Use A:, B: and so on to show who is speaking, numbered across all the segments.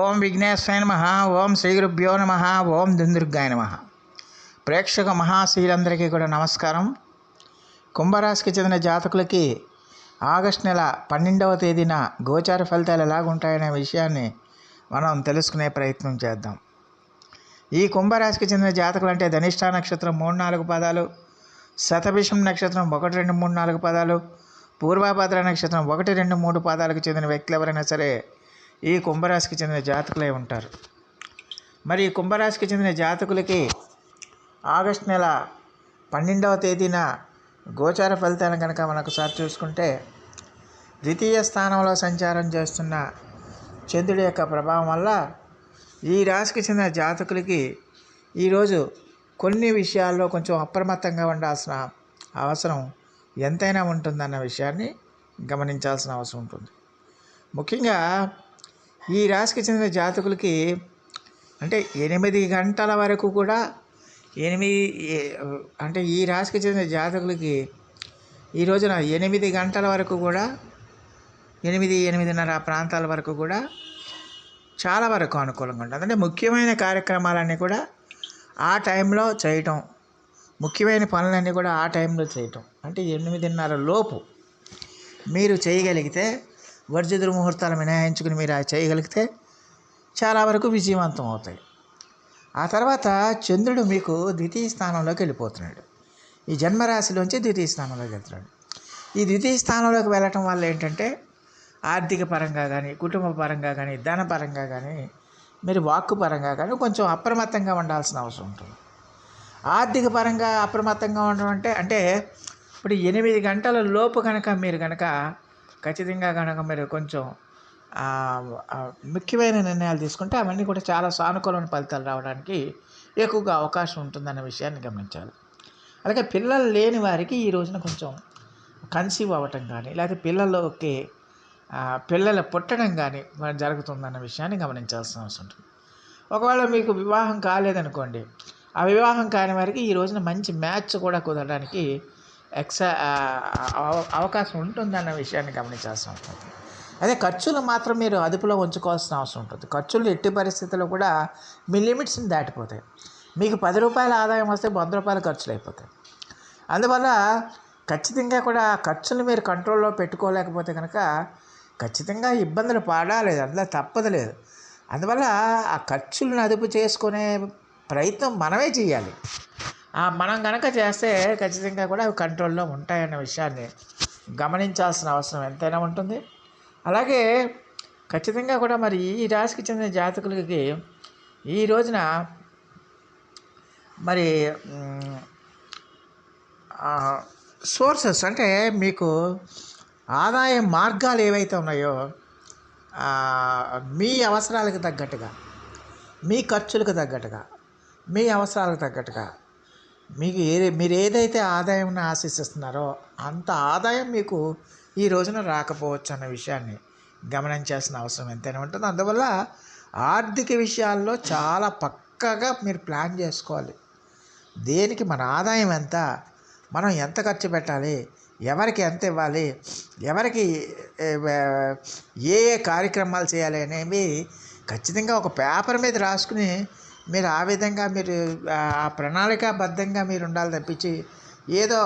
A: ఓం విఘ్నేశ్వరాయ నమ ఓం శ్రీ గురుభ్యో నమ ఓం దుందుర్గాయ నమ. ప్రేక్షక మహాశీలందరికీ కూడా నమస్కారం. కుంభరాశికి చెందిన జాతకులకి ఆగస్ట్ నెల పన్నెండవ తేదీన గోచార ఫలితాలు ఎలాగుంటాయనే విషయాన్ని మనం తెలుసుకునే ప్రయత్నం చేద్దాం. ఈ కుంభరాశికి చెందిన జాతకులు అంటే ధనిష్ఠా నక్షత్రం మూడు నాలుగు పదాలు శతభిషం నక్షత్రం ఒకటి రెండు మూడు నాలుగు పదాలు పూర్వాభద్ర నక్షత్రం ఒకటి రెండు మూడు పాదాలకు చెందిన వ్యక్తులు ఎవరైనా సరే ఈ కుంభరాశికి చెందిన జాతకులై ఉంటారు. మరి ఈ కుంభరాశికి చెందిన జాతకులకి ఆగస్ట్ నెల పన్నెండవ తేదీన గోచార ఫలితాలను కనుక మనకు సార్ చూసుకుంటే ద్వితీయ స్థానంలో సంచారం చేస్తున్న చంద్రుడి యొక్క ప్రభావం వల్ల ఈ రాశికి చెందిన జాతకులకి ఈరోజు కొన్ని విషయాల్లో కొంచెం అప్రమత్తంగా ఉండాల్సిన అవసరం ఎంతైనా ఉంటుందన్న విషయాన్ని గమనించాల్సిన అవసరం ఉంటుంది. ముఖ్యంగా ఈ రాశికి చెందిన జాతకులకి అంటే ఎనిమిది గంటల వరకు కూడా ఎనిమిది అంటే ఈ రాశికి చెందిన జాతకులకి ఈ రోజున ఎనిమిది గంటల వరకు కూడా ఎనిమిది ఎనిమిదిన్నర ప్రాంతాల వరకు కూడా చాలా వరకు అనుకూలంగా ఉంటుంది. అంటే ముఖ్యమైన కార్యక్రమాలన్నీ కూడా ఆ టైంలో చేయటం ముఖ్యమైన పనులన్నీ కూడా ఆ టైంలో చేయటం. అంటే ఎనిమిదిన్నర లోపు మీరు చేయగలిగితే వర్జదురు ముహూర్తాలు మినహాయించుకుని మీరు చేయగలిగితే చాలా వరకు విజయవంతం అవుతాయి. ఆ తర్వాత చంద్రుడు మీకు ద్వితీయ స్థానంలోకి వెళ్ళిపోతున్నాడు. ఈ జన్మరాశిలోంచి ద్వితీయ స్థానంలోకి వెళ్తున్నాడు. ఈ ద్వితీయ స్థానంలోకి వెళ్ళటం వల్ల ఏంటంటే ఆర్థిక పరంగా కానీ కుటుంబ పరంగా కానీ ధన పరంగా కానీ మీరు వాక్కు పరంగా కానీ కొంచెం అప్రమత్తంగా ఉండాల్సిన అవసరం ఉంటుంది. ఆర్థిక పరంగా అప్రమత్తంగా ఉండడం అంటే అంటే ఇప్పుడు ఎనిమిది గంటల లోపు కనుక మీరు కనుక ఖచ్చితంగా కనుక మీరు కొంచెం ముఖ్యమైన నిర్ణయాలు తీసుకుంటే అవన్నీ కూడా చాలా సానుకూలమైన ఫలితాలు రావడానికి ఎక్కువగా అవకాశం ఉంటుందన్న విషయాన్ని గమనించాలి. అలాగే పిల్లలు లేని వారికి ఈ రోజున కొంచెం కన్సీవ్ అవ్వటం కానీ లేకపోతే పిల్లలకి పిల్లలు పుట్టడం కానీ మరి జరుగుతుందన్న విషయాన్ని గమనించాల్సిన అవసరం ఉంటుంది. ఒకవేళ మీకు వివాహం కాలేదనుకోండి ఆ వివాహం కాని వారికి ఈ రోజున మంచి మ్యాచ్ కూడా కుదరడానికి ఎక్స అవ- అవకాశం ఉంటుందన్న విషయాన్ని గమనించాల్సి ఉంటుంది. అదే ఖర్చులు మాత్రం మీరు అదుపులో ఉంచుకోవాల్సిన అవసరం ఉంటుంది. ఖర్చులు ఎట్టి పరిస్థితుల్లో కూడా మీ లిమిట్స్ని దాటిపోతాయి. మీకు పది రూపాయల ఆదాయం వస్తే వంద రూపాయల ఖర్చులు అయిపోతాయి. అందువల్ల ఖచ్చితంగా కూడా ఖర్చులు మీరు కంట్రోల్లో పెట్టుకోలేకపోతే కనుక ఖచ్చితంగా ఇబ్బందులు పడాలేదు అందులో తప్పదు లేదు. అందువల్ల ఆ ఖర్చులను అదుపు చేసుకునే ప్రయత్నం మనమే చేయాలి. మనం కనుక చేస్తే ఖచ్చితంగా కూడా అవి కంట్రోల్లో ఉంటాయన్న విషయాన్ని గమనించాల్సిన అవసరం ఎంతైనా ఉంటుంది. అలాగే ఖచ్చితంగా కూడా మరి ఈ రాశికి చెందిన జాతకులకి ఈ రోజున మరి సోర్సెస్ అంటే మీకు ఆదాయ మార్గాలు ఏవైతే ఉన్నాయో మీ అవసరాలకు తగ్గట్టుగా మీ ఖర్చులకు తగ్గట్టుగా మీ అవసరాలకు తగ్గట్టుగా మీకు ఏ మీరు ఏదైతే ఆదాయం ఆశిస్తున్నారో అంత ఆదాయం మీకు ఈ రోజున రాకపోవచ్చు అన్న విషయాన్ని గమనించాల్సిన అవసరం ఎంతైనా ఉంటుంది. అందువల్ల ఆర్థిక విషయాల్లో చాలా పక్కగా మీరు ప్లాన్ చేసుకోవాలి. దేనికి మన ఆదాయం ఎంత మనం ఎంత ఖర్చు పెట్టాలి ఎవరికి ఎంత ఇవ్వాలి ఎవరికి ఏ ఏ కార్యక్రమాలు చేయాలి అనేవి ఖచ్చితంగా ఒక పేపర్ మీద రాసుకుని మీరు ఆ విధంగా మీరు ఆ ప్రణాళికాబద్ధంగా మీరు ఉండాలి తప్పించి ఏదో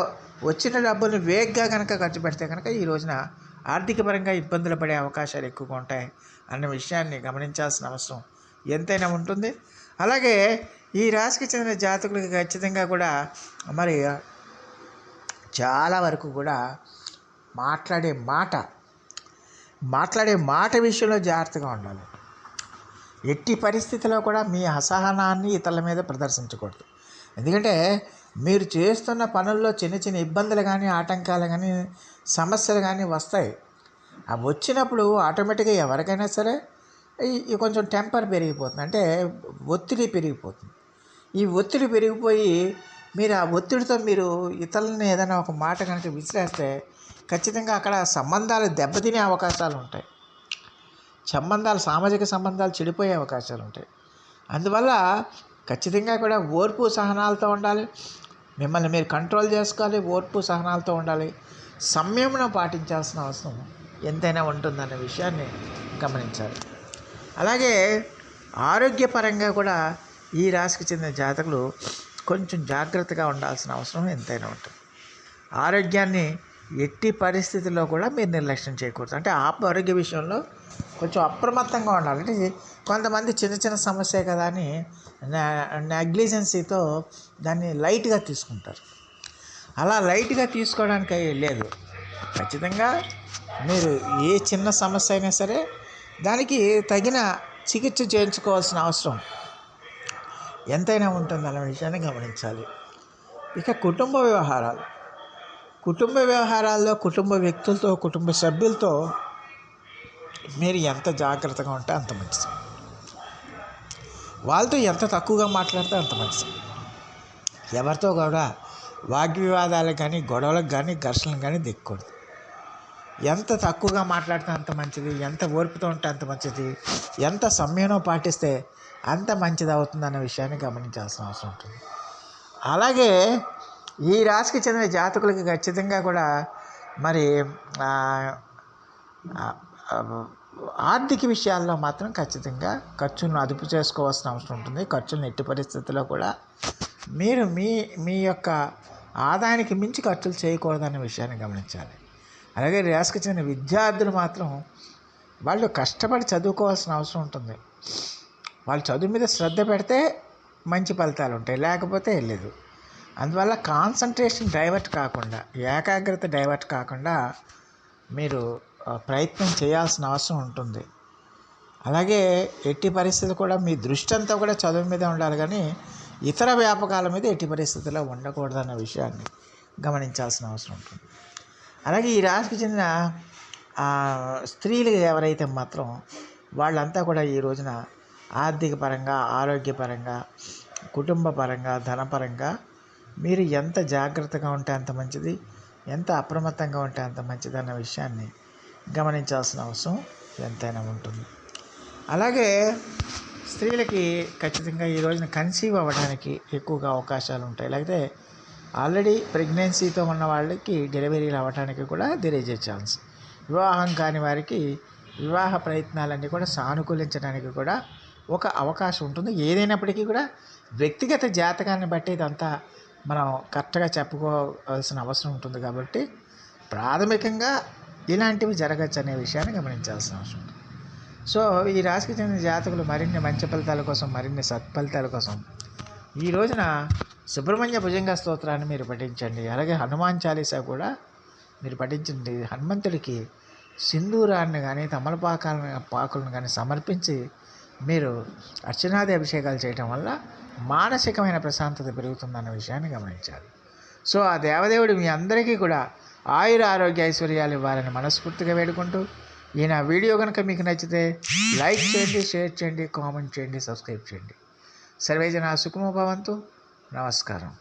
A: వచ్చిన డబ్బులు వేగ్గా కనుక ఖర్చు పెడితే కనుక ఈ రోజున ఆర్థిక పరంగా ఇబ్బందులు పడే అవకాశాలు ఎక్కువగా ఉంటాయి అన్న విషయాన్ని గమనించాల్సిన అవసరం ఎంతైనా ఉంటుంది. అలాగే ఈ రాశికి చెందిన జాతకులకు ఖచ్చితంగా కూడా మరి చాలా వరకు కూడా మాట్లాడే మాట మాట్లాడే మాట విషయంలో జాగ్రత్తగా ఉండాలి. ఎట్టి పరిస్థితిలో కూడా మీ అసహనాన్ని ఇతరుల మీద ప్రదర్శించకూడదు. ఎందుకంటే మీరు చేస్తున్న పనుల్లో చిన్న చిన్న ఇబ్బందులు కానీ ఆటంకాలు కానీ సమస్యలు కానీ వస్తాయి. అవి వచ్చినప్పుడు ఆటోమేటిక్గా ఎవరికైనా సరే ఈ- కొంచెం టెంపర్ పెరిగిపోతుంది. అంటే ఒత్తిడి పెరిగిపోతుంది. ఈ ఒత్తిడి పెరిగిపోయి మీరు ఆ ఒత్తిడితో మీరు ఇతరులని ఏదైనా ఒక మాట కనుక విసిరేస్తే ఖచ్చితంగా అక్కడ సంబంధాలు దెబ్బతినే అవకాశాలు ఉంటాయి. సంబంధాలు సామాజిక సంబంధాలు చెడిపోయే అవకాశాలు ఉంటాయి. అందువల్ల ఖచ్చితంగా కూడా ఓర్పు సహనాలతో ఉండాలి. మిమ్మల్ని మీరు కంట్రోల్ చేసుకోవాలి ఓర్పు సహనాలతో ఉండాలి. సంయమనం పాటించాల్సిన అవసరం ఎంతైనా ఉంటుందన్న విషయాన్ని గమనించాలి. అలాగే ఆరోగ్యపరంగా కూడా ఈ రాశికి చెందిన జాతకులు కొంచెం జాగ్రత్తగా ఉండాల్సిన అవసరం ఎంతైనా ఉంటుంది. ఆరోగ్యాన్ని ఎట్టి పరిస్థితుల్లో కూడా మీరు నిర్లక్ష్యం చేయకూడదు. అంటే ఆరోగ్య విషయంలో కొంచెం అప్రమత్తంగా ఉండాలి. అంటే కొంతమంది చిన్న చిన్న సమస్యే కదా అని నెగ్లిజెన్సీతో దాన్ని లైట్గా తీసుకుంటారు. అలా లైట్గా తీసుకోవడానికి లేదు. ఖచ్చితంగా మీరు ఏ చిన్న సమస్య అయినా సరే దానికి తగిన చికిత్స చేయించుకోవాల్సిన అవసరం ఎంతైనా ఉంటుంది అనే విషయాన్ని గమనించాలి. ఇక కుటుంబ వ్యవహారాలు. కుటుంబ వ్యవహారాల్లో కుటుంబ వ్యక్తులతో కుటుంబ సభ్యులతో మీరు ఎంత జాగ్రత్తగా ఉంటే అంత మంచిది. వాళ్ళతో ఎంత తక్కువగా మాట్లాడితే అంత మంచిది. ఎవరితో కూడా వాగ్వివాదాలకు కానీ గొడవలకు కానీ ఘర్షణలు కానీ దిక్కకూడదు. ఎంత తక్కువగా మాట్లాడితే అంత మంచిది ఎంత ఓర్పుతో ఉంటే అంత మంచిది ఎంత సమయంలో పాటిస్తే అంత మంచిది అవుతుందన్న విషయాన్ని గమనించాల్సిన అవసరం ఉంటుంది. అలాగే ఈ రాశికి చెందిన జాతకులకి ఖచ్చితంగా కూడా మరి ఆర్థిక విషయాల్లో మాత్రం ఖచ్చితంగా ఖర్చులను అదుపు చేసుకోవాల్సిన అవసరం ఉంటుంది. ఖర్చులను ఎట్టి పరిస్థితుల్లో కూడా మీరు మీ మీ యొక్క ఆదాయానికి మించి ఖర్చులు చేయకూడదనే విషయాన్ని గమనించాలి. అలాగే ఈ చెందిన విద్యార్థులు మాత్రం వాళ్ళు కష్టపడి చదువుకోవాల్సిన అవసరం ఉంటుంది. వాళ్ళు చదువు మీద శ్రద్ధ పెడితే మంచి ఫలితాలు ఉంటాయి. లేకపోతే లేదు. అందువల్ల కాన్సన్ట్రేషన్ డైవర్ట్ కాకుండా ఏకాగ్రత డైవర్ట్ కాకుండా మీరు ప్రయత్నం చేయాల్సిన అవసరం ఉంటుంది. అలాగే ఎట్టి పరిస్థితి కూడా మీ దృష్టి అంతా కూడా చదువు మీదే ఉండాలి కానీ ఇతర వ్యాపకాల మీద ఎట్టి పరిస్థితుల్లో ఉండకూడదన్న విషయాన్ని గమనించాల్సిన అవసరం ఉంటుంది. అలాగే ఈ రాశికి చెందిన స్త్రీలు ఎవరైతే మాత్రం వాళ్ళంతా కూడా ఈ రోజున ఆర్థిక పరంగా ఆరోగ్యపరంగా కుటుంబపరంగా ధనపరంగా మీరు ఎంత జాగ్రత్తగా ఉంటే అంత మంచిది ఎంత అప్రమత్తంగా ఉంటే అంత మంచిది అన్న విషయాన్ని గమనించాల్సిన అవసరం ఎంతైనా ఉంటుంది. అలాగే స్త్రీలకి ఖచ్చితంగా ఈ రోజున కన్సీవ్ అవ్వడానికి ఎక్కువగా అవకాశాలు ఉంటాయి. లేకపోతే ఆల్రెడీ ప్రెగ్నెన్సీతో ఉన్న వాళ్ళకి డెలివరీలు అవ్వడానికి కూడా దెర్ ఈజ్ ఏ ఛాన్స్ వివాహం కాని వారికి వివాహ ప్రయత్నాలన్నీ కూడా సానుకూలించడానికి కూడా ఒక అవకాశం ఉంటుంది. ఏదైనప్పటికీ కూడా వ్యక్తిగత జాతకాన్ని బట్టి ఇదంతా మనం కరెక్ట్గా చెప్పుకోవాల్సిన అవసరం ఉంటుంది కాబట్టి ప్రాథమికంగా ఇలాంటివి జరగచ్చు అనే విషయాన్ని గమనించాల్సిన అవసరం ఉంది సో ఈ రాశికి చెందిన జాతకులు మరిన్ని మంచి ఫలితాల కోసం మరిన్ని సత్ఫలితాల కోసం ఈ రోజున సుబ్రహ్మణ్య భుజంగ స్తోత్రాన్ని మీరు పఠించండి. అలాగే హనుమాన్ చాలీసా కూడా మీరు పఠించండి. హనుమంతుడికి సింధూరాన్ని కానీ తమలపాకాలను పాకులను కానీ సమర్పించి మీరు అర్చనాది అభిషేకాలు చేయటం వల్ల మానసికమైన ప్రశాంతత పెరుగుతుందన్న విషయాన్ని గమనించాలి. సో ఆ దేవదేవుడు మీ అందరికీ కూడా ఆయుర ఆరోగ్య ఐశ్వర్యాలు ఇవ్వాలని మనస్ఫూర్తిగా వేడుకుంటూ ఈ నా వీడియో కనుక మీకు నచ్చితే లైక్ చేయండి షేర్ చేయండి కామెంట్ చేయండి సబ్స్క్రైబ్ చేయండి. సర్వేజన సుఖమోభవంతు నమస్కారం.